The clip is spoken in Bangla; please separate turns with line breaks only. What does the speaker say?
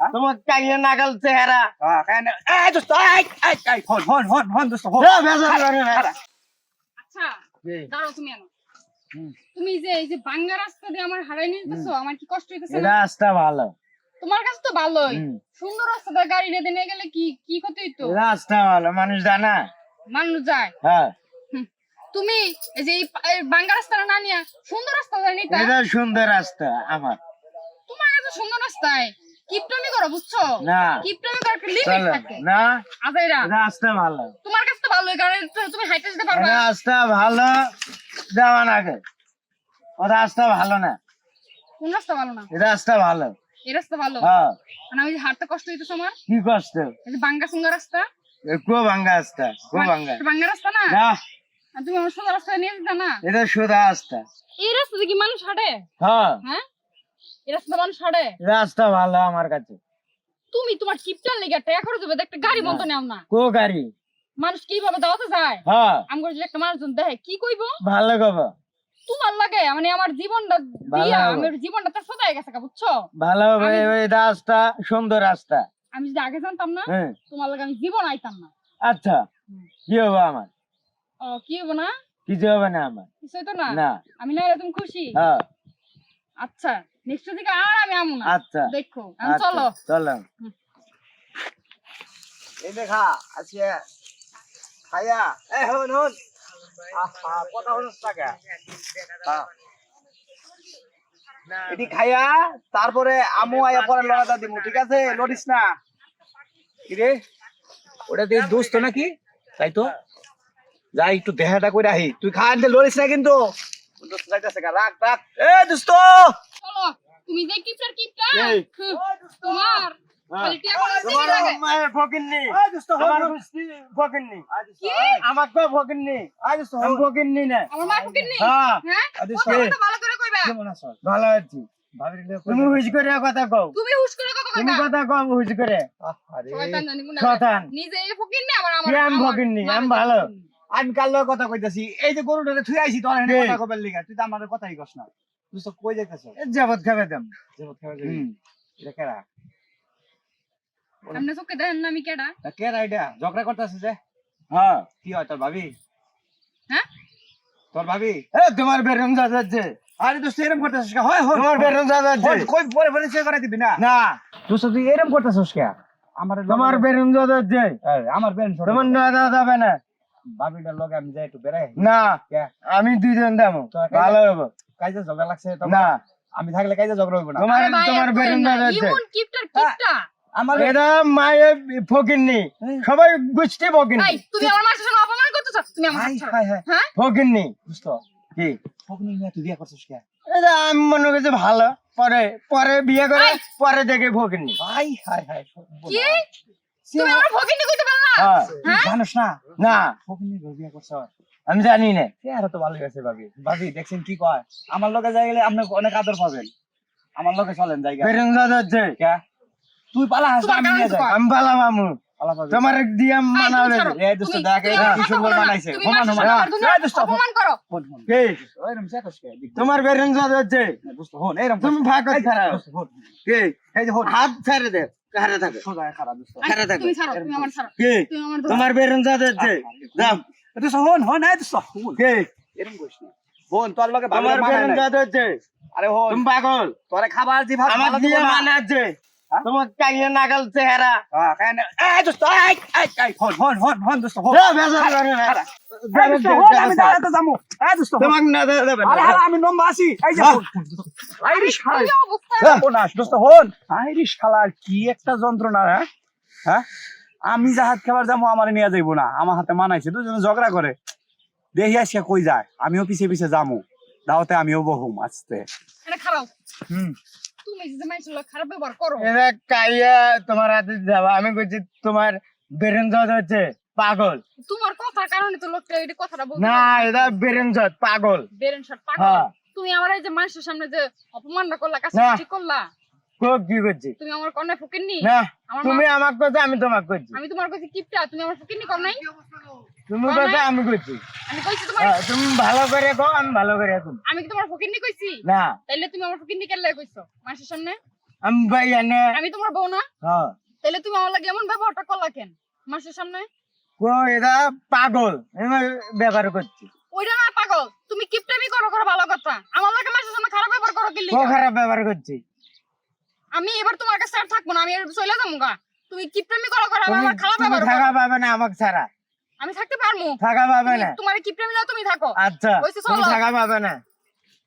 হ্যাঁ?
তোমার কাইলে নাগাল চেহারা।
হ্যাঁ এই দোস্ত এই এই এই হন হন হন হন দোস্ত হন
এ, ভেজাল করে না।
খারা।
আচ্ছা দাঁড়াও তুমি আনো তুমি যে এই যে বাঙ্গা রাস্তা দিয়ে আমার হারাই নিয়ে যেতেছো আমার কি কষ্ট হইতেছে
রাস্তা ভালো।
তোমার কাছে তো ভালোই। সুন্দর রাস্তা দিয়ে গাড়ি নিয়ে নিয়ে গেলে কি কি ক্ষতি হইতো?
রাস্তা ভালো মানুষ জানা
মানুষ যায়।
হ্যাঁ।
তুমি এই যে রাস্তাটা না নিয়ে সুন্দর রাস্তা নিতা
এটা সুন্দর রাস্তা আমার।
তোমার কাছে সুন্দর রাস্তায়? কিপটামি করো বুঝছ?
না।
কিপটামি করার একটা লিমিট থাকে।
না।
আজাইরা
রাস্তা ভালো।
তোমার কাছে তো ভালোই কারণ তুমি হাইটে যেতে পারবা
রাস্তা ভালো। যাওয়া নাগে ও রাস্তা ভালো না।
কোন রাস্তা ভালো না?
এই রাস্তা ভালো।
এই রাস্তা ভালো?
হ্যাঁ।
মানে আমি যে হাঁটতে কষ্ট হইতেছে আমার?
কি কষ্ট?
এই যে বাঙ্গা সুঙ্গা রাস্তা
কো ভাঙ্গা রাস্তা কো
এটা বাঙ্গা রাস্তা না?
না।
তুমি আমার সোজা রাস্তায় নিয়ে যেতে না?
এটা সোজা রাস্তা।
এই রাস্তা কি মানুষ হাঁটে?
হ্যাঁ।
হ্যাঁ? রাস্তা মানুষ হাঁটে?
রাস্তা ভালো আমার কাছে।
তুমি তোমার কিপটার লেগে টাকা খরচ হবে একটা গাড়ি বন্ধ নেও না।
কো গাড়ি?
মানুষ কীভাবে দাওয়াতে যায়
হ্যাঁ।
আমার যদি একটা মানুষজন দেখে কি কইবো?
ভালো গব
তোমার লাগে মানে আমার জীবনটা দিয়া আমার জীবনটা তো সোজা গেছে গা, বুঝছ?
ভালো হবে ওই রাস্তা সুন্দর রাস্তা।
আমি যদি আগে জানতাম না
হ্যাঁ।
তোমার লাগে আমি জীবন আইতাম না।
আচ্ছা কি হবে আমার?
ও কি হব না?
কিছু হবে না আমার।
কিছুই তো না?
না।
আমি না তুমি খুশি?
হ্যাঁ।
আচ্ছা। নেক্সট থেকে আর আমি আমু না।
আচ্ছা।
দেখো আমি
আচ্ছা,
চলো।
চলো।
এই দেখা আজকে এই হন হন। আহা টাকা এটি তারপরে আমু আয়া পরে লড়াটা দিব ঠিক আছে? লড়িস না। কি রে? ওটা দিয়ে দোস্ত নাকি? তাই তো? যাই একটু দেহাটা করে আহি। তুই খা আনতে লড়িস না কিন্তু। দোস্ত যাইতেছে রাখ রাখ। এ দোস্ত!
তুমি যে কিপটার কিপটা তোমার কথা
সে-
কথা ভালো করে কইবা।
কেমন আছো?
ভালো আছি।
ভাবির লিয়ে কই
তুমি হুজ করে কথা কও।
তুমি হুশ করে কথা
তুমি কথা কও হুজ করে।
আহারে।
শয়তান জানি কোনটা
শতান
নিজে এই ফকির আবার আমার
আমি
আমার-
ফকিন্নি? আমি ভালো।
আমি কাল কথা কইতাছি? এই যে গরুটারে থুই আইছি তোর কথা কইবার লিগা। তুই তো আমার কথাই কস না। তুই তো কই যাইতাছ
যাবত খাবে দাম।
যেমন খাবার যাবি এটা কেরা?
আপনি চোখে দেখেন না আমি কেডা?
তা কেরা এটা? ঝগড়া করতেছে যে?
হ্যাঁ।
কি হয় তোর ভাবি?
হ্যাঁ?
তোর ভাবি?
এ তোমার বেরম যাচ্ছে
আরে দোস্ত এরম করতেছিস কে? হয় হয়।
তোমার বেরম যাচ্ছে
কই পরে পরে সে করে দিবি না?
না।
দোস্ত তুই এরম করতেছিস কে? আমার
তোমার বেরম যাচ্ছে
আমার বেন ছোট
তোমার না যাবে না।
ভাবিটার লগে আমি যাই একটু বেড়াই।
না
কে?
আমি দুইজন দামো ভালো হবে।
কাইজে ঝগড়া লাগছে
না।
আমি থাকলে কাইজে ঝগড়া হইব না।
তোমার তোমার
না, ইমন কিপটার কিপটা।
আমার
এটা মায়ের ফকিন্নি। সবাই গুষ্টি
ভাই
ফকিন্নি
তুমি আমার মাসের সঙ্গে অপমান করতেছো? তুমি আমার
হাই হাই
হ্যাঁ?
ফকিন্নি।
দোস্ত
কি?
ফকনি মিয়া তুই বিয়া করছিস কে?
এটা আমি মনে করছি ভালো। পরে পরে বিয়ে করে পরে দেখে ফকিন্নি।
হাই হাই হাই
কি? তুমি আমার ফকির কইতে পারলা?
হ্যাঁ।
হ্যাঁ?
জানোস না?
না।
ফকনি বিয়া করছ
আমি জানি না।
চেহারা তো ভালোই আছে ভাবি। ভাবি দেখছেন কি কয়? আমার লোকে যাই গেলে আপনি অনেক আদর পাবেন। আমার লগে চলেন জায়গা।
যাচ্ছে
তুই পালা হাস আমি নিয়ে যাই।
আমি
পালা পাবি।
তোমার মানা হবে
এই দোস্ত দেখ কি সুন্দর বানাইছে। হোমান হোমান দোস্ত
করো।
ওইরকম।
তোমার যাচ্ছে
দোস্ত হোন
তুমি
এই যে
হাত ছেড়ে দে।
আমার আমার ধরো।
তোমার বেরম যাচ্ছে দাম
দোস্ত হোন হোন এই দোস্ত হোন
কে?
এরকম কইস না। হোন তোর লগে আরে
তুমি পাগল।
তোরে খাবার দি ভাত
আমার দিয়ে
না।
মানাচ্ছে
হ্যাঁ?
তোমার কাইলে নাগাল চেহারা।
হ্যাঁ কেন এই দোস্ত এই এই হোন হোন হোন দোস্ত হোন
এ,
যাব।
কি
একটা যন্ত্রণা হ্যাঁ? হ্যাঁ? আমি যা হাত খাবার যাব আমার নিয়ে যাইবো না। আমার হাতে মানাইছে দুজনে ঝগড়া করে। দেখি আসিয়া কই যায়? আমিও পিছে পিছে যামু। দাওতে আমিও বহুম আসতে। হুম।
তুমি যে মানুষের লোক খারাপ ব্যবহার করো।
কাইয়া তোমার হাতে যাবা। আমি কইছি তোমার বেরেন হচ্ছে পাগল।
তোমার কথার কারণে তো লোকটা এই কথাটা বলতে
না এটা বেরেন পাগল।
বেরেন শট পাগল।
হ্যাঁ।
তুমি আমার এই যে মানুষের সামনে যে অপমানটা করলা কাছে। ঠিক করলা
কো কি করছি?
তুমি আমার কন্যা
না তুমি আমাকে কথা আমি তোমাকে করছি
আমি তোমার কাছে কিপটা তুমি আমার নাই?
তুমি কথা আমি করছি
আমি কইছি তোমার
হ্যাঁ, তুমি ভালো করে কো আমি ভালো করে
আমি কি তোমার কইছি?
না।
তাইলে তুমি আমার লাগে কইছো মানুষের সামনে?
আমি ভাই
আমি তোমার বউ না?
হ্যাঁ।
তাহলে তুমি আমার লাগে এমন ব্যবহারটা করলা কেন মাসের সামনে?
কো এটা পাগল। আমি ব্যবহার করছি।
ওইটা না পাগল। তুমি কিপটামি করো করো ভালো কথা। আমার লাগে মাসের খারাপ ব্যবহার করো কি
কো খারাপ ব্যবহার করছি।
আমি এবার তোমার কাছে আর থাকব না আমি চলে যাব গা। তুমি কিপটামি করো করো আমার খারাপ ব্যবহার
থাকা
করো।
পাবে না আমাকে ছাড়া।
আমি থাকতে পারব।
থাকা পাবে না।
তোমার কিপটামি না তুমি থাকো।
আচ্ছা তুমি। থাকা পাবে না।